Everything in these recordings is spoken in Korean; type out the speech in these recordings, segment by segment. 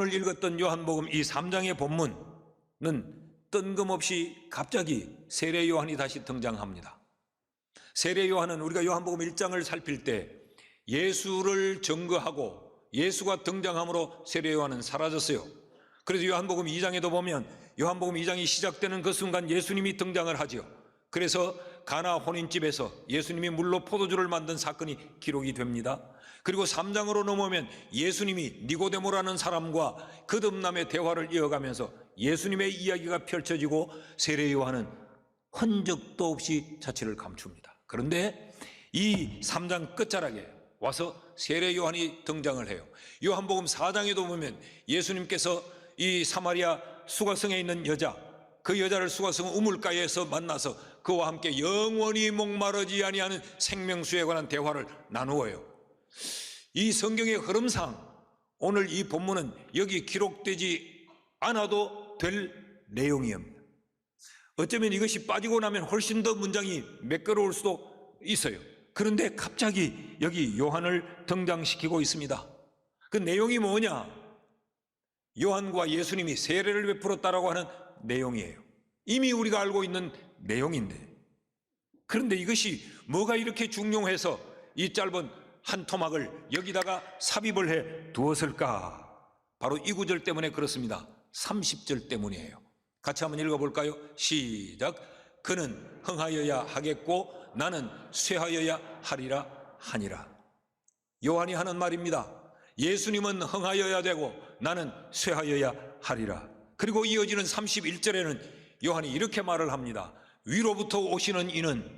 오늘 읽었던 요한복음 이 3장의 본문은 뜬금없이 갑자기 세례 요한이 다시 등장합니다. 세례 요한은 우리가 요한복음 1장을 살필 때 예수를 증거하고 예수가 등장함으로 세례 요한은 사라졌어요. 그래서 요한복음 2장에도 보면 요한복음 2장이 시작되는 그 순간 예수님이 등장을 하지요. 그래서 가나 혼인집에서 예수님이 물로 포도주를 만든 사건이 기록이 됩니다. 그리고 3장으로 넘어오면 예수님이 니고데모라는 사람과 거듭남의 대화를 이어가면서 예수님의 이야기가 펼쳐지고 세례 요한은 흔적도 없이 자취를 감춥니다. 그런데 이 3장 끝자락에 와서 세례 요한이 등장을 해요. 요한복음 4장에도 보면 예수님께서 이 사마리아 수가성에 있는 여자 그 여자를 수가성 우물가에서 만나서 그와 함께 영원히 목마르지 아니하는 생명수에 관한 대화를 나누어요. 이 성경의 흐름상 오늘 이 본문은 여기 기록되지 않아도 될 내용이옵니다. 어쩌면 이것이 빠지고 나면 훨씬 더 문장이 매끄러울 수도 있어요. 그런데 갑자기 여기 요한을 등장시키고 있습니다. 그 내용이 뭐냐? 요한과 예수님이 세례를 베풀었다라고 하는 내용이에요. 이미 우리가 알고 있는 내용인데. 그런데 이것이 뭐가 이렇게 중요해서 이 짧은 한 토막을 여기다가 삽입을 해 두었을까? 바로 이 구절 때문에 그렇습니다. 30절 때문이에요. 같이 한번 읽어볼까요? 시작. 그는 흥하여야 하겠고 나는 쇠하여야 하리라 하니라. 요한이 하는 말입니다. 예수님은 흥하여야 되고 나는 쇠하여야 하리라. 그리고 이어지는 31절에는 요한이 이렇게 말을 합니다. 위로부터 오시는 이는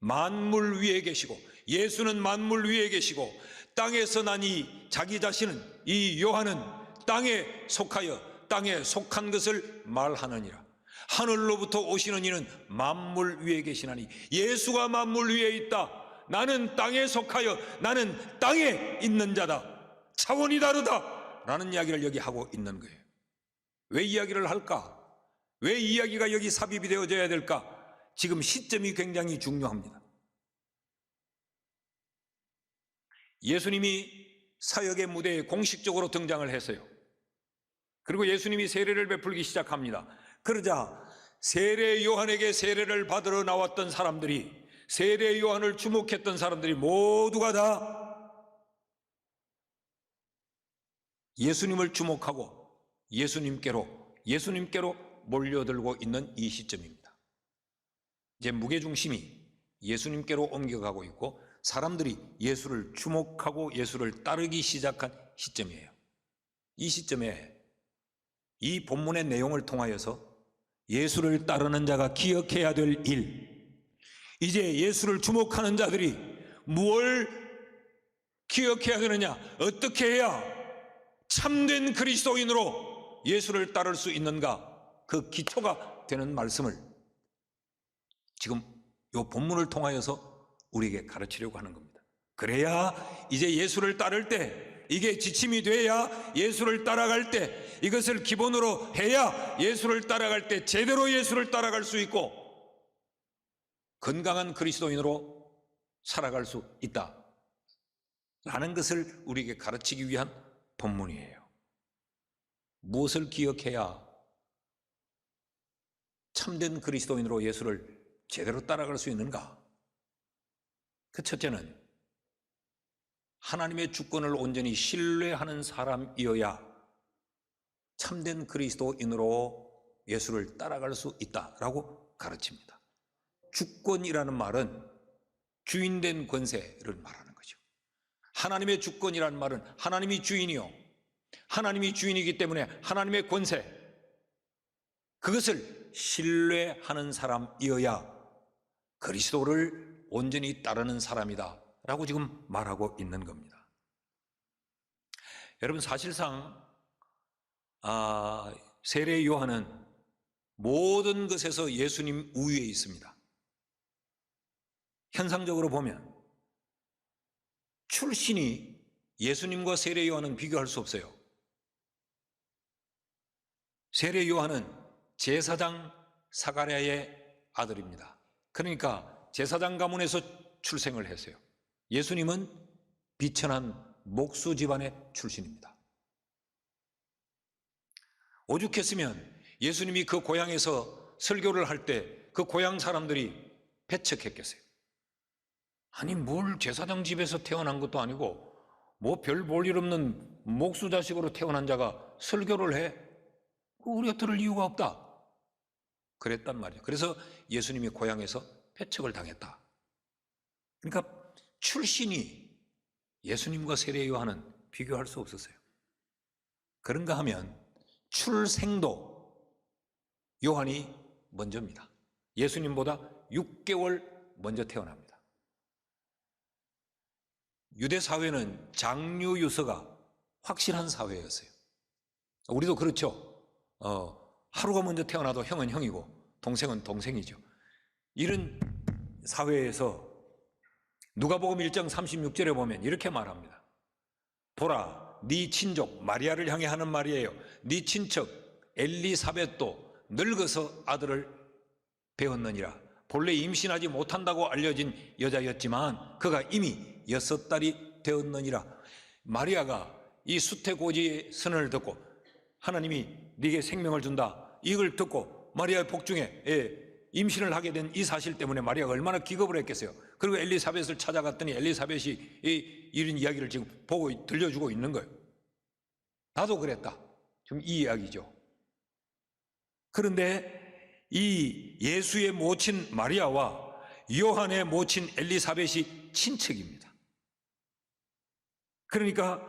만물 위에 계시고 예수는 만물 위에 계시고 땅에서 나니 자기 자신은 이 요한은 땅에 속하여 땅에 속한 것을 말하느니라. 하늘로부터 오시는 이는 만물 위에 계시나니 예수가 만물 위에 있다. 나는 땅에 속하여 나는 땅에 있는 자다. 차원이 다르다. 라는 이야기를 여기 하고 있는 거예요. 왜 이야기를 할까? 왜 이야기가 여기 삽입이 되어져야 될까? 지금 시점이 굉장히 중요합니다. 예수님이 사역의 무대에 공식적으로 등장을 했어요. 그리고 예수님이 세례를 베풀기 시작합니다. 그러자 세례 요한에게 세례를 받으러 나왔던 사람들이 세례 요한을 주목했던 사람들이 모두가 다 예수님을 주목하고 예수님께로 예수님께로 몰려들고 있는 이 시점입니다. 이제 무게중심이 예수님께로 옮겨가고 있고 사람들이 예수를 주목하고 예수를 따르기 시작한 시점이에요. 이 시점에 이 본문의 내용을 통하여서 예수를 따르는 자가 기억해야 될 일, 이제 예수를 주목하는 자들이 무엇을 기억해야 되느냐, 어떻게 해야 참된 그리스도인으로 예수를 따를 수 있는가, 그 기초가 되는 말씀을 지금 이 본문을 통하여서 우리에게 가르치려고 하는 겁니다. 그래야 이제 예수를 따를 때 이게 지침이 돼야 예수를 따라갈 때 이것을 기본으로 해야 예수를 따라갈 때 제대로 예수를 따라갈 수 있고 건강한 그리스도인으로 살아갈 수 있다. 라는 것을 우리에게 가르치기 위한 본문이에요. 무엇을 기억해야 참된 그리스도인으로 예수를 제대로 따라갈 수 있는가? 그 첫째는 하나님의 주권을 온전히 신뢰하는 사람이어야 참된 그리스도인으로 예수를 따라갈 수 있다라고 가르칩니다. 주권이라는 말은 주인된 권세를 말하는 거죠. 하나님의 주권이라는 말은 하나님이 주인이요. 하나님이 주인이기 때문에 하나님의 권세, 그것을 신뢰하는 사람이어야 그리스도를 온전히 따르는 사람이다. 라고 지금 말하고 있는 겁니다. 여러분, 사실상, 아, 세례 요한은 모든 것에서 예수님 우위에 있습니다. 현상적으로 보면 출신이 예수님과 세례 요한은 비교할 수 없어요. 세례 요한은 제사장 사가랴의 아들입니다. 그러니까 제사장 가문에서 출생을 했어요. 예수님은 비천한 목수 집안의 출신입니다. 오죽했으면 예수님이 그 고향에서 설교를 할 때 그 고향 사람들이 배척했겠어요. 아니 뭘 제사장 집에서 태어난 것도 아니고 뭐 별 볼 일 없는 목수 자식으로 태어난 자가 설교를 해? 그 우리가 들을 이유가 없다. 그랬단 말이에요. 그래서 예수님이 고향에서 배척을 당했다. 그러니까 출신이 예수님과 세례 요한은 비교할 수 없었어요. 그런가 하면 출생도 요한이 먼저입니다. 예수님보다 6개월 먼저 태어납니다. 유대 사회는 장류 유서가 확실한 사회였어요. 우리도 그렇죠. 어, 하루가 먼저 태어나도 형은 형이고 동생은 동생이죠. 이런 사회에서 누가복음 1장 36절에 보면 이렇게 말합니다. 보라, 네 친족 마리아를 향해 하는 말이에요. 네 친척 엘리사벳도 늙어서 아들을 배웠느니라. 본래 임신하지 못한다고 알려진 여자였지만 그가 이미 여섯 달이 되었느니라. 마리아가 이 수태고지의 선언을 듣고 하나님이 네게 생명을 준다. 이걸 듣고 마리아의 복중에 예, 임신을 하게 된 이 사실 때문에 마리아가 얼마나 기겁을 했겠어요. 그리고 엘리사벳을 찾아갔더니 엘리사벳이 이, 이런 이야기를 지금 보고 들려주고 있는 거예요. 나도 그랬다. 지금 이 이야기죠. 그런데 이 예수의 모친 마리아와 요한의 모친 엘리사벳이 친척입니다. 그러니까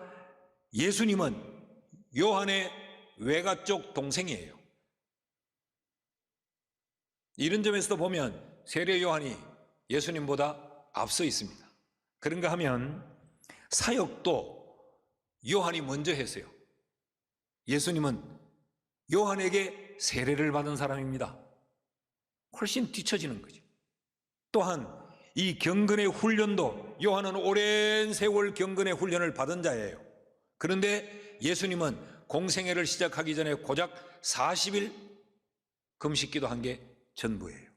예수님은 요한의 외가 쪽 동생이에요. 이런 점에서도 보면 세례 요한이 예수님보다 앞서 있습니다. 그런가 하면 사역도 요한이 먼저 했어요. 예수님은 요한에게 세례를 받은 사람입니다. 훨씬 뒤처지는 거죠. 또한 이 경건의 훈련도 요한은 오랜 세월 경건의 훈련을 받은 자예요. 그런데 예수님은 공생애를 시작하기 전에 고작 40일 금식기도 한 게 전부예요.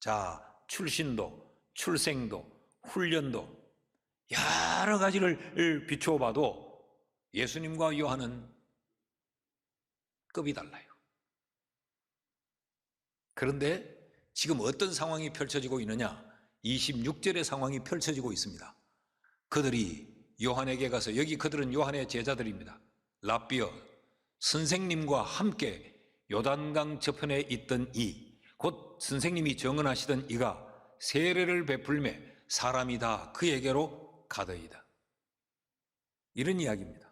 자, 출신도, 출생도, 훈련도 여러 가지를 비추어 봐도 예수님과 요한은 급이 달라요. 그런데 지금 어떤 상황이 펼쳐지고 있느냐? 26절의 상황이 펼쳐지고 있습니다. 그들이 요한에게 가서 여기 그들은 요한의 제자들입니다. 라비어 선생님과 함께 요단강 저편에 있던 이 곧 선생님이 정언하시던 이가 세례를 베풀매 사람이 다 그에게로 가더이다. 이런 이야기입니다.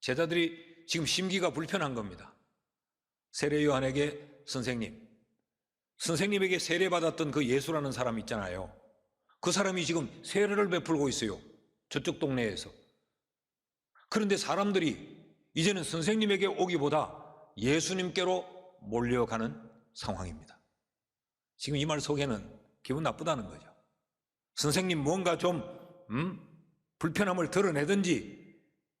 제자들이 지금 심기가 불편한 겁니다. 세례 요한에게 선생님, 선생님에게 세례받았던 그 예수라는 사람 있잖아요. 그 사람이 지금 세례를 베풀고 있어요. 저쪽 동네에서. 그런데 사람들이 이제는 선생님에게 오기보다 예수님께로 몰려가는 상황입니다. 지금 이 말 속에는 기분 나쁘다는 거죠. 선생님 뭔가 좀 음? 불편함을 드러내든지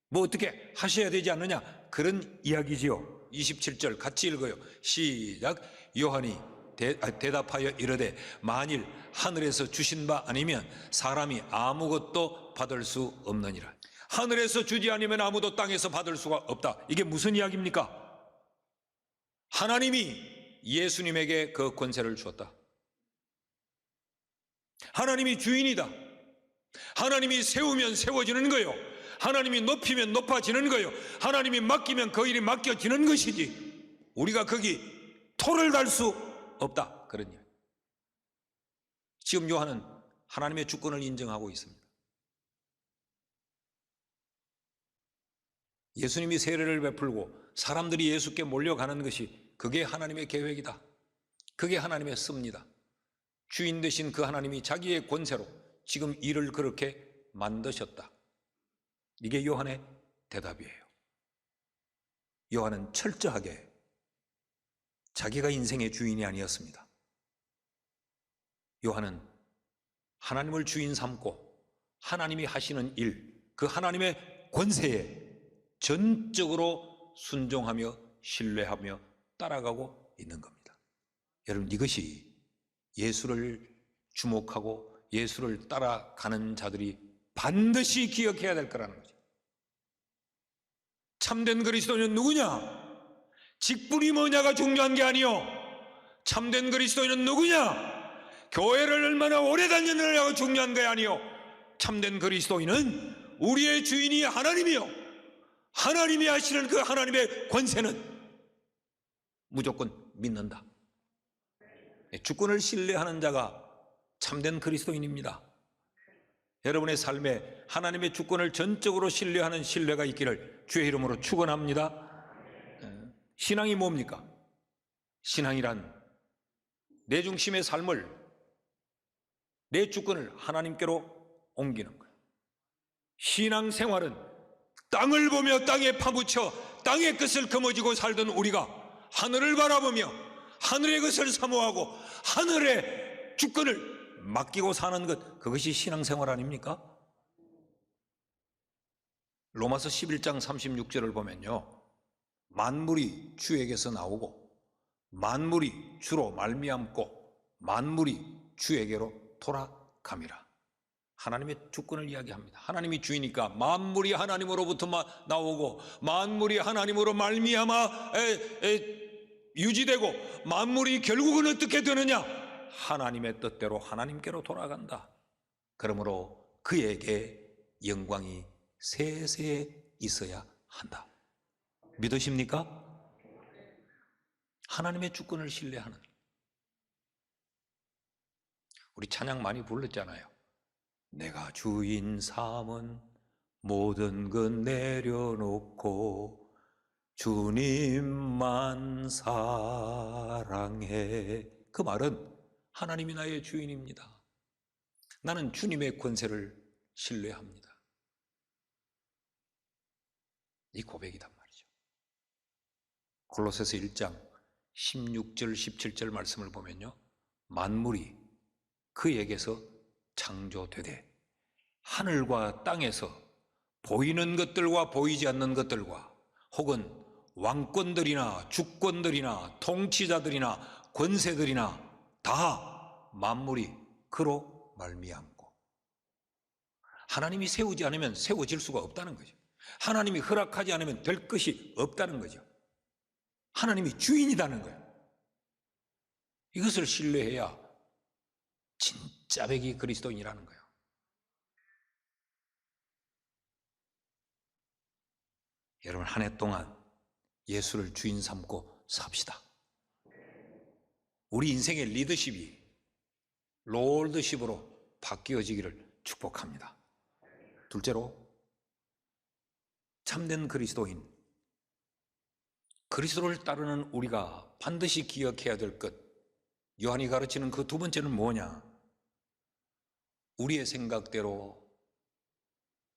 뭐 어떻게 하셔야 되지 않느냐 그런 이야기지요. 27절 같이 읽어요. 시작. 요한이 대, 아, 대답하여 이르되 만일 하늘에서 주신 바 아니면 사람이 아무것도 받을 수 없느니라. 하늘에서 주지 않으면 아무도 땅에서 받을 수가 없다. 이게 무슨 이야기입니까? 하나님이 예수님에게 그 권세를 주었다. 하나님이 주인이다. 하나님이 세우면 세워지는 거요. 하나님이 높이면 높아지는 거요. 하나님이 맡기면 그 일이 맡겨지는 것이지. 우리가 거기 토를 달 수 없다. 그런 이야기. 지금 요한은 하나님의 주권을 인정하고 있습니다. 예수님이 세례를 베풀고 사람들이 예수께 몰려가는 것이 그게 하나님의 계획이다. 그게 하나님의 씁니다. 주인 되신 그 하나님이 자기의 권세로 지금 일을 그렇게 만드셨다. 이게 요한의 대답이에요. 요한은 철저하게 자기가 인생의 주인이 아니었습니다. 요한은 하나님을 주인 삼고 하나님이 하시는 일, 그 하나님의 권세에 전적으로 순종하며 신뢰하며 따라가고 있는 겁니다. 여러분 이것이 예수를 주목하고 예수를 따라가는 자들이 반드시 기억해야 될 거라는 거죠. 참된 그리스도는 누구냐? 직분이 뭐냐가 중요한 게 아니요. 참된 그리스도인은 누구냐? 교회를 얼마나 오래 다녔느냐가 중요한 게 아니요. 참된 그리스도인은 우리의 주인이 하나님이요. 하나님이 하시는 그 하나님의 권세는 무조건 믿는다. 주권을 신뢰하는 자가 참된 그리스도인입니다. 여러분의 삶에 하나님의 주권을 전적으로 신뢰하는 신뢰가 있기를 주의 이름으로 축원합니다. 신앙이 뭡니까? 신앙이란 내 중심의 삶을 내 주권을 하나님께로 옮기는 거예요. 신앙 생활은 땅을 보며 땅에 파묻혀 땅의 것을 거머쥐고 살던 우리가 하늘을 바라보며 하늘의 것을 사모하고 하늘의 주권을 맡기고 사는 것 그것이 신앙 생활 아닙니까? 로마서 11장 36절을 보면요. 만물이 주에게서 나오고 만물이 주로 말미암고 만물이 주에게로 돌아감이라. 하나님의 주권을 이야기합니다. 하나님이 주이니까 만물이 하나님으로부터 마- 나오고 만물이 하나님으로 말미암아 유지되고 만물이 결국은 어떻게 되느냐? 하나님의 뜻대로 하나님께로 돌아간다. 그러므로 그에게 영광이 세세에 있어야 한다. 믿으십니까? 하나님의 주권을 신뢰하는 우리 찬양 많이 불렀잖아요. 내가 주인 삼은 모든 것 내려놓고 주님만 사랑해. 그 말은 하나님이 나의 주인입니다. 나는 주님의 권세를 신뢰합니다. 이 고백이단 말이죠. 골로새서 1장 16절 17절 말씀을 보면요. 만물이 그에게서 창조되되 하늘과 땅에서 보이는 것들과 보이지 않는 것들과 혹은 왕권들이나 주권들이나 통치자들이나 권세들이나 다 만물이 그로 말미암고 하나님이 세우지 않으면 세워질 수가 없다는 거죠. 하나님이 허락하지 않으면 될 것이 없다는 거죠. 하나님이 주인이라는 거예요. 이것을 신뢰해야 진 짜 백이 그리스도인이라는 거예요. 여러분 한 해 동안 예수를 주인 삼고 삽시다. 우리 인생의 리더십이 롤드십으로 바뀌어지기를 축복합니다. 둘째로 참된 그리스도인 그리스도를 따르는 우리가 반드시 기억해야 될 것 요한이 가르치는 그 두 번째는 뭐냐? 우리의 생각대로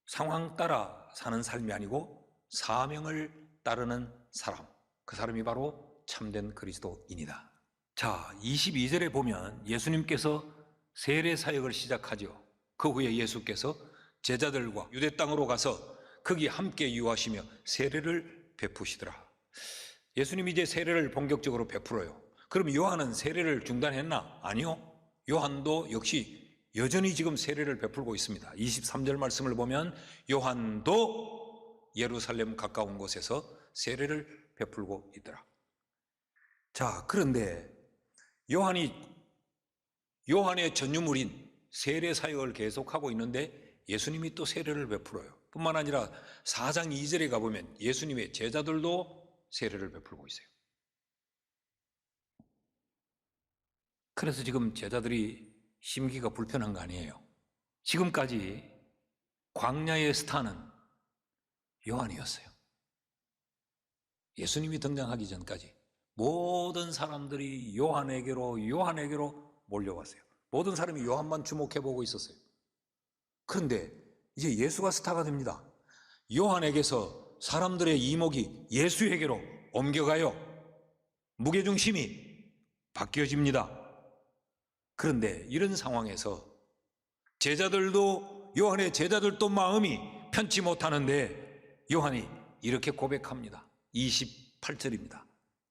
상황 따라 사는 삶이 아니고 사명을 따르는 사람. 그 사람이 바로 참된 그리스도인이다. 자, 22절에 보면 예수님께서 세례 사역을 시작하죠. 그 후에 예수께서 제자들과 유대 땅으로 가서 거기 함께 유하시며 세례를 베푸시더라. 예수님이 이제 세례를 본격적으로 베풀어요. 그럼 요한은 세례를 중단했나? 아니요. 요한도 역시 여전히 지금 세례를 베풀고 있습니다. 23절 말씀을 보면 요한도 예루살렘 가까운 곳에서 세례를 베풀고 있더라. 자, 그런데 요한이 요한의 전유물인 세례 사역을 계속하고 있는데 예수님이 또 세례를 베풀어요. 뿐만 아니라 4장 2절에 가보면 예수님의 제자들도 세례를 베풀고 있어요. 그래서 지금 제자들이 심기가 불편한 거 아니에요. 지금까지 광야의 스타는 요한이었어요. 예수님이 등장하기 전까지 모든 사람들이 요한에게로 요한에게로 몰려왔어요. 모든 사람이 요한만 주목해 보고 있었어요. 그런데 이제 예수가 스타가 됩니다. 요한에게서 사람들의 이목이 예수에게로 옮겨가요. 무게중심이 바뀌어집니다. 그런데 이런 상황에서 제자들도 요한의 제자들도 마음이 편치 못하는데 요한이 이렇게 고백합니다. 28절입니다.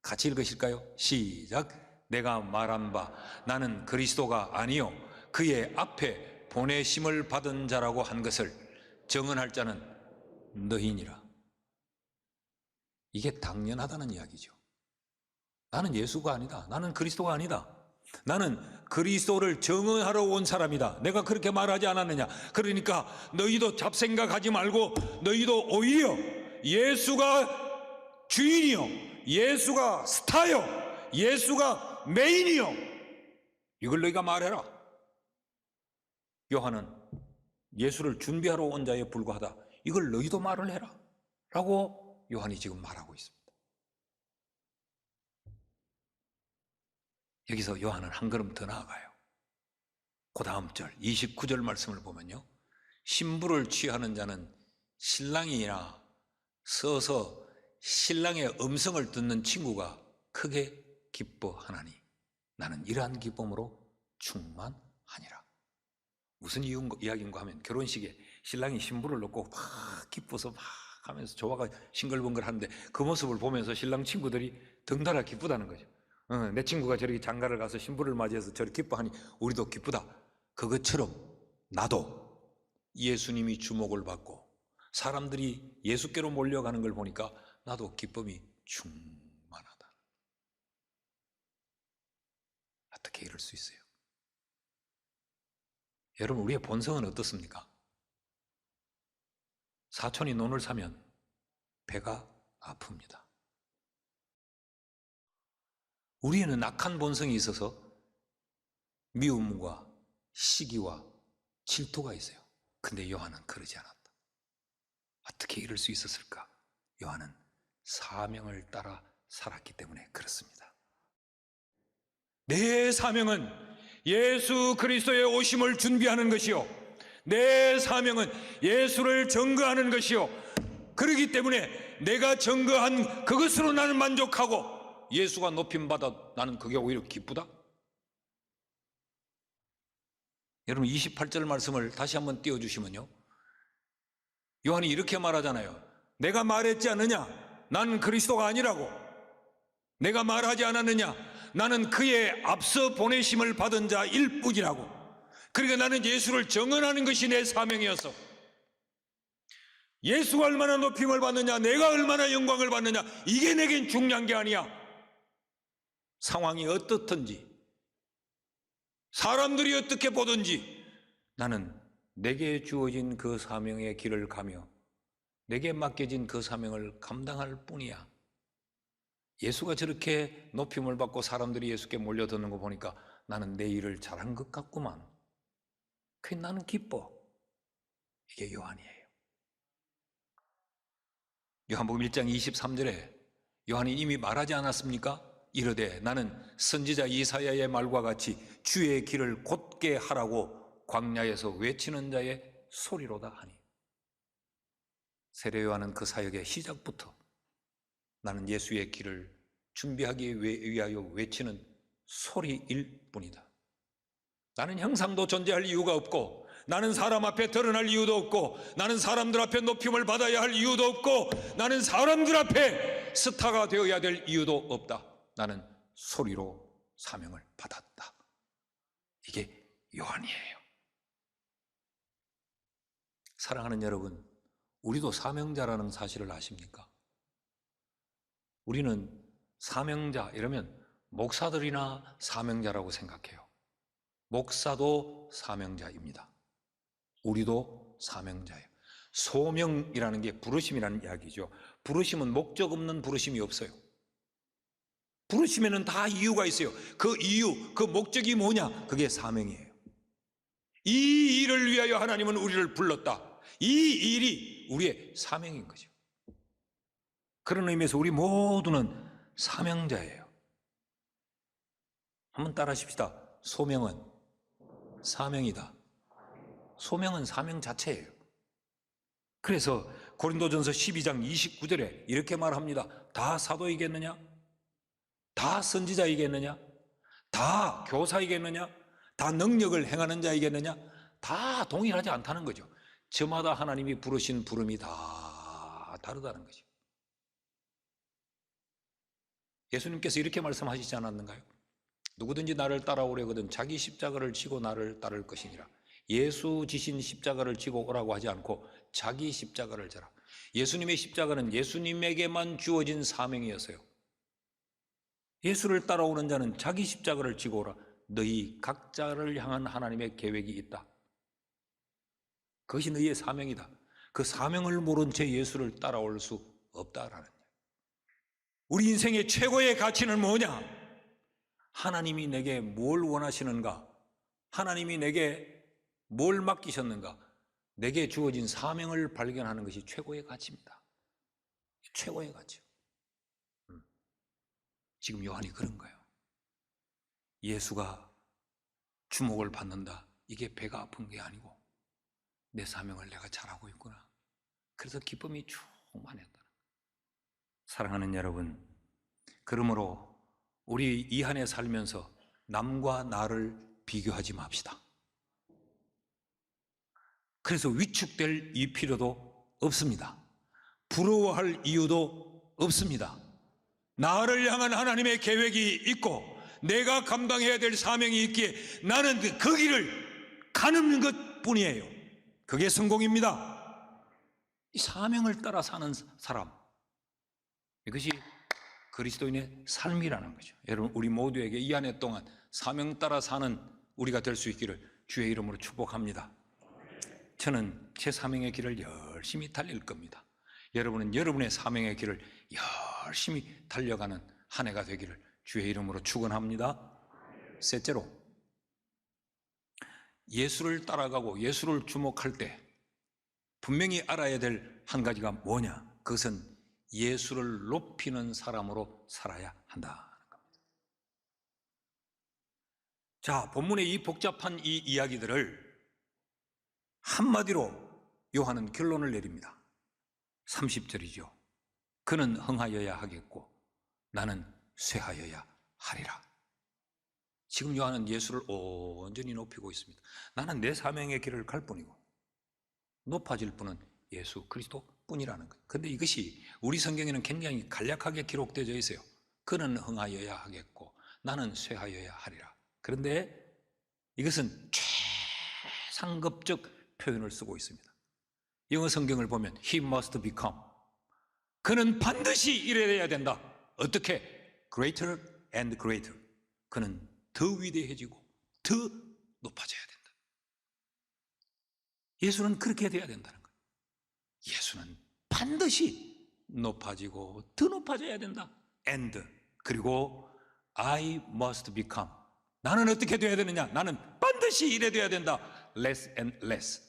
같이 읽으실까요? 시작. 내가 말한 바 나는 그리스도가 아니요 그의 앞에 보내심을 받은 자라고 한 것을 정언할 자는 너희니라. 이게 당연하다는 이야기죠. 나는 예수가 아니다. 나는 그리스도가 아니다. 나는 그리스도를 정언하러 온 사람이다. 내가 그렇게 말하지 않았느냐. 그러니까 너희도 잡생각하지 말고 너희도 오히려 예수가 주인이요. 예수가 스타요. 예수가 메인이요. 이걸 너희가 말해라. 요한은 예수를 준비하러 온 자에 불과하다. 이걸 너희도 말을 해라. 라고 요한이 지금 말하고 있습니다. 여기서 요한은 한 걸음 더 나아가요. 그 다음 절 29절 말씀을 보면요. 신부를 취하는 자는 신랑이나 서서 신랑의 음성을 듣는 친구가 크게 기뻐하나니 나는 이러한 기쁨으로 충만하니라. 무슨 이유, 이야기인가 하면 결혼식에 신랑이 신부를 놓고 막 기뻐서 막 하면서 조화가 싱글벙글 하는데 그 모습을 보면서 신랑 친구들이 덩달아 기쁘다는 거죠. 어, 내 친구가 저렇게 장가를 가서 신부를 맞이해서 저렇게 기뻐하니 우리도 기쁘다. 그것처럼 나도 예수님이 주목을 받고 사람들이 예수께로 몰려가는 걸 보니까 나도 기쁨이 충만하다. 어떻게 이럴 수 있어요? 여러분, 우리의 본성은 어떻습니까? 사촌이 논을 사면 배가 아픕니다. 우리에는 악한 본성이 있어서 미움과 시기와 질투가 있어요. 근데 요한은 그러지 않았다. 어떻게 이럴 수 있었을까? 요한은 사명을 따라 살았기 때문에 그렇습니다. 내 사명은 예수 그리스도의 오심을 준비하는 것이요. 내 사명은 예수를 증거하는 것이요. 그러기 때문에 내가 증거한 그것으로 나는 만족하고 예수가 높임 받아 나는 그게 오히려 기쁘다. 여러분 28절 말씀을 다시 한번 띄워 주시면요. 요한이 이렇게 말하잖아요. 내가 말했지 않느냐? 나는 그리스도가 아니라고. 내가 말하지 않았느냐? 나는 그의 앞서 보내심을 받은 자일 뿐이라고. 그러니까 나는 예수를 정언하는 것이 내 사명이었어. 예수가 얼마나 높임을 받느냐, 내가 얼마나 영광을 받느냐, 이게 내겐 중요한 게 아니야. 상황이 어떻든지, 사람들이 어떻게 보든지, 나는 내게 주어진 그 사명의 길을 가며, 내게 맡겨진 그 사명을 감당할 뿐이야. 예수가 저렇게 높임을 받고 사람들이 예수께 몰려드는 거 보니까 나는 내 일을 잘한 것 같구만. 그 나는 기뻐. 이게 요한이에요. 요한복음 1장 23절에 요한이 이미 말하지 않았습니까? 이르되 나는 선지자 이사야의 말과 같이 주의 길을 곧게 하라고 광야에서 외치는 자의 소리로다 하니 세례 요한은 그 사역의 시작부터 나는 예수의 길을 준비하기 위하여 외치는 소리일 뿐이다. 나는 형상도 존재할 이유가 없고 나는 사람 앞에 드러날 이유도 없고 나는 사람들 앞에 높임을 받아야 할 이유도 없고 나는 사람들 앞에 스타가 되어야 될 이유도 없다. 나는 소리로 사명을 받았다. 이게 요한이에요. 사랑하는 여러분, 우리도 사명자라는 사실을 아십니까? 우리는 사명자 이러면 목사들이나 사명자라고 생각해요. 목사도 사명자입니다. 우리도 사명자예요. 소명이라는 게 부르심이라는 이야기죠. 부르심은 목적 없는 부르심이 없어요. 부르심에는 다 이유가 있어요. 그 이유, 그 목적이 뭐냐? 그게 사명이에요. 이 일을 위하여 하나님은 우리를 불렀다. 이 일이 우리의 사명인 거죠. 그런 의미에서 우리 모두는 사명자예요. 한번 따라 하십시다. 소명은 사명이다. 소명은 사명 자체예요. 그래서 고린도전서 12장 29절에 이렇게 말합니다. 다 사도이겠느냐? 다 선지자이겠느냐? 다 교사이겠느냐? 다 능력을 행하는 자이겠느냐? 다 동일하지 않다는 거죠. 저마다 하나님이 부르신 부름이 다 다르다는 거죠. 예수님께서 이렇게 말씀하시지 않았는가요? 누구든지 나를 따라오려거든 자기 십자가를 지고 나를 따를 것이니라. 예수 지신 십자가를 지고 오라고 하지 않고 자기 십자가를 져라. 예수님의 십자가는 예수님에게만 주어진 사명이었어요. 예수를 따라오는 자는 자기 십자가를 지고 오라. 너희 각자를 향한 하나님의 계획이 있다. 그것이 너희의 사명이다. 그 사명을 모른 채 예수를 따라올 수 없다라는. 우리 인생의 최고의 가치는 뭐냐? 하나님이 내게 뭘 원하시는가? 하나님이 내게 뭘 맡기셨는가? 내게 주어진 사명을 발견하는 것이 최고의 가치입니다. 최고의 가치요. 음. 지금 요한이 그런 거예요. 예수가 주목을 받는다. 이게 배가 아픈 게 아니고 내 사명을 내가 잘하고 있구나. 그래서 기쁨이 충만했다. 사랑하는 여러분, 그러므로 우리 이한해 살면서 남과 나를 비교하지 맙시다. 그래서 위축될 이 필요도 없습니다. 부러워할 이유도 없습니다. 나를 향한 하나님의 계획이 있고 내가 감당해야 될 사명이 있기에 나는 그 길을 가는 것 뿐이에요. 그게 성공입니다. 이 사명을 따라 사는 사람. 이것이 그리스도인의 삶이라는 거죠. 여러분, 우리 모두에게 이 한 해 동안 사명 따라 사는 우리가 될 수 있기를 주의 이름으로 축복합니다. 저는 제 사명의 길을 열심히 달릴 겁니다. 여러분은 여러분의 사명의 길을 열심히 달려가는 한 해가 되기를 주의 이름으로 축원합니다. 셋째로 예수를 따라가고 예수를 주목할 때 분명히 알아야 될 한 가지가 뭐냐? 그것은 예수를 높이는 사람으로 살아야 한다는 겁니다. 자, 본문의 이 복잡한 이 이야기들을 한마디로 요한은 결론을 내립니다. 30절이죠. 그는 흥하여야 하겠고 나는 쇠하여야 하리라. 지금 요한은 예수를 온전히 높이고 있습니다. 나는 내 사명의 길을 갈 뿐이고 높아질 분은 예수 그리스도 뿐이라는 거예요. 근데 이것이 우리 성경에는 굉장히 간략하게 기록되어 있어요. 그는 흥하여야 하겠고 나는 쇠하여야 하리라. 그런데 이것은 최상급적 표현을 쓰고 있습니다. 영어 성경을 보면 he must become 그는 반드시 이래야 된다. 어떻게? greater and greater. 그는 더 위대해지고 더 높아져야 된다. 예수는 그렇게 돼야 된다는 거예요. 예수는 반드시 높아지고 더 높아져야 된다. and 그리고 I must become 나는 어떻게 돼야 되느냐? 나는 반드시 이래 돼야 된다. less and less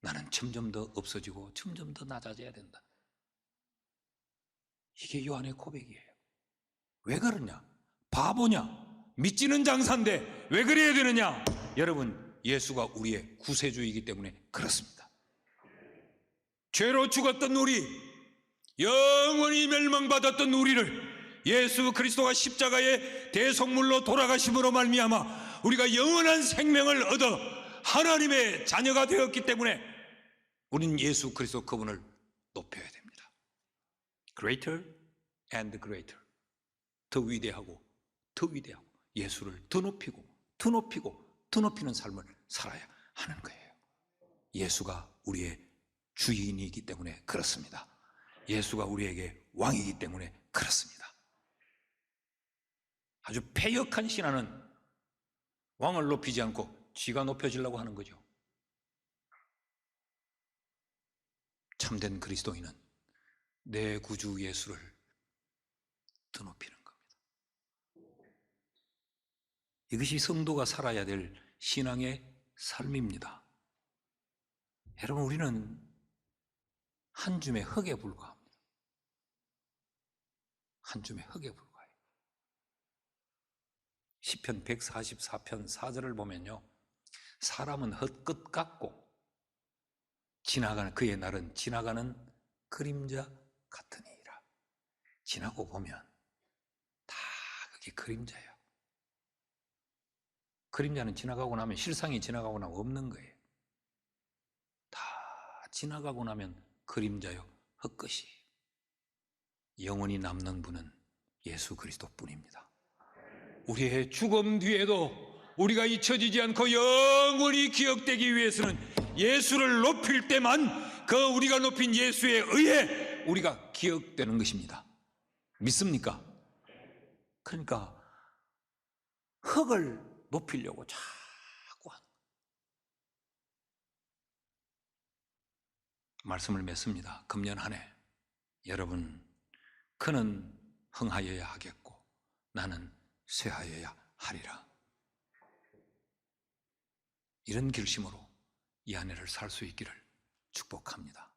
나는 점점 더 없어지고 점점 더 낮아져야 된다. 이게 요한의 고백이에요. 왜 그러냐? 바보냐? 믿지는 장사인데 왜 그래야 되느냐? 여러분, 예수가 우리의 구세주이기 때문에 그렇습니다. 죄로 죽었던 우리, 영원히 멸망받았던 우리를 예수 그리스도가 십자가의 대속물로 돌아가심으로 말미암아 우리가 영원한 생명을 얻어 하나님의 자녀가 되었기 때문에 우리는 예수 그리스도 그분을 높여야 됩니다. Greater and greater. 더 위대하고 더 위대하고 예수를 더 높이고 더 높이고 더 높이는 삶을 살아야 하는 거예요. 예수가 우리의 주인이기 때문에 그렇습니다. 예수가 우리에게 왕이기 때문에 그렇습니다. 아주 패역한 신하는 왕을 높이지 않고 쥐가 높여지려고 하는 거죠. 참된 그리스도인은 내 구주 예수를 더 높이는 겁니다. 이것이 성도가 살아야 될 신앙의 삶입니다. 여러분, 우리는 한 줌의 흙에 불과합니다. 한 줌의 흙에 불과해요. 시편 144편 4절을 보면요. 사람은 헛끝 같고 지나가는 그의 날은 지나가는 그림자 같으니라. 지나고 보면 다 그게 그림자예요. 그림자는 지나가고 나면 실상이 지나가고 나면 없는 거예요. 다 지나가고 나면 그림자요 헛것이 영원히 남는 분은 예수 그리스도뿐입니다. 우리의 죽음 뒤에도 우리가 잊혀지지 않고 영원히 기억되기 위해서는 예수를 높일 때만 그 우리가 높인 예수에 의해 우리가 기억되는 것입니다. 믿습니까? 그러니까 흙을 높이려고 자꾸 하는. 말씀을 맺습니다. 금년 한 해 여러분 그는 흥하여야 하겠고 나는 쇠하여야 하리라. 이런 결심으로 이 한 해를 살 수 있기를 축복합니다.